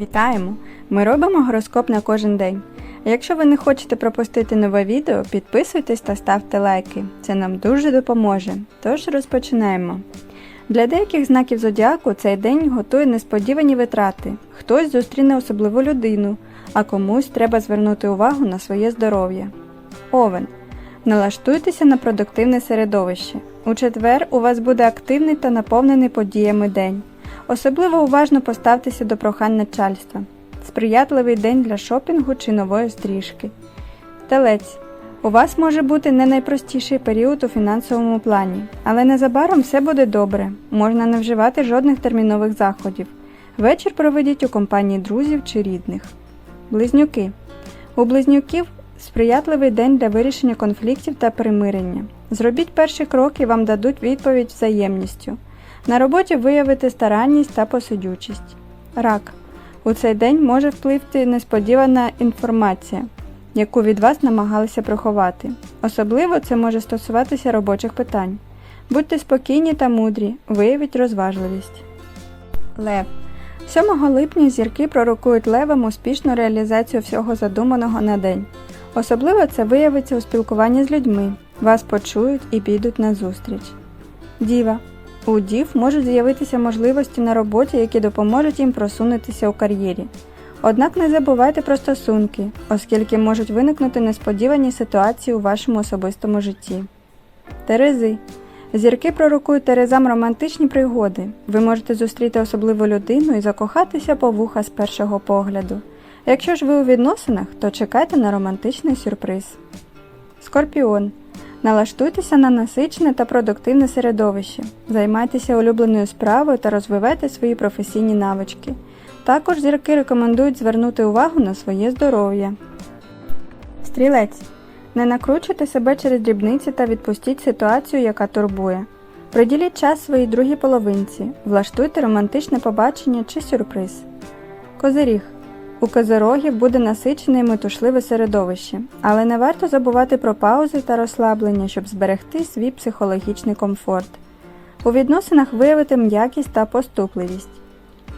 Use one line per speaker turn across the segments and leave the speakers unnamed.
Вітаємо! Ми робимо гороскоп на кожен день. А якщо ви не хочете пропустити нове відео, підписуйтесь та ставте лайки. Це нам дуже допоможе. Тож розпочинаємо. Для деяких знаків зодіаку цей день готує несподівані витрати. Хтось зустріне особливу людину, а комусь треба звернути увагу на своє здоров'я. Овен. Налаштуйтеся на продуктивне середовище. У четвер у вас буде активний та наповнений подіями день. Особливо уважно поставтеся до прохань начальства. Сприятливий день для шопінгу чи нової стрижки. Телець. У вас може бути не найпростіший період у фінансовому плані, але незабаром все буде добре. Можна не вживати жодних термінових заходів. Вечір проведіть у компанії друзів чи рідних. Близнюки. У близнюків сприятливий день для вирішення конфліктів та примирення. Зробіть перші кроки вам дадуть відповідь взаємністю. На роботі виявити старанність та посидючість. Рак. У цей день може впливти несподівана інформація, яку від вас намагалися приховати. Особливо це може стосуватися робочих питань. Будьте спокійні та мудрі, виявіть розважливість. Лев. 7 липня зірки пророкують левам успішну реалізацію всього задуманого на день. Особливо це виявиться у спілкуванні з людьми. Вас почують і підуть на зустріч. Діва. У дів можуть з'явитися можливості на роботі, які допоможуть їм просунутися у кар'єрі. Однак не забувайте про стосунки, оскільки можуть виникнути несподівані ситуації у вашому особистому житті. Терези. Зірки пророкують Терезам романтичні пригоди. Ви можете зустріти особливу людину і закохатися по вуха з першого погляду. Якщо ж ви у відносинах, то чекайте на романтичний сюрприз. Скорпіон. Налаштуйтеся на насичене та продуктивне середовище, займайтеся улюбленою справою та розвивайте свої професійні навички. Також зірки рекомендують звернути увагу на своє здоров'я. Стрілець. Не накручуйте себе через дрібниці та відпустіть ситуацію, яка турбує. Приділіть час своїй другій половинці, влаштуйте романтичне побачення чи сюрприз. Козиріг. У козирогів буде насичене і метушливе середовище, але не варто забувати про паузи та розслаблення, щоб зберегти свій психологічний комфорт. У відносинах виявити м'якість та поступливість.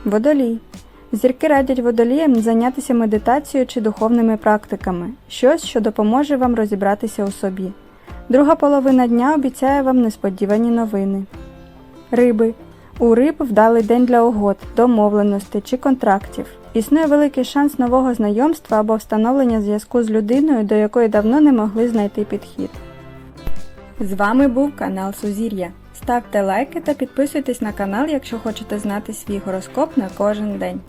Водолій. Зірки радять водоліям зайнятися медитацією чи духовними практиками, щось, що допоможе вам розібратися у собі. Друга половина дня обіцяє вам несподівані новини. Риби. У риб вдалий день для угод, домовленостей чи контрактів. Існує великий шанс нового знайомства або встановлення зв'язку з людиною, до якої давно не могли знайти підхід. З вами був канал Сузір'я. Ставте лайки та підписуйтесь на канал, якщо хочете знати свій гороскоп на кожен день.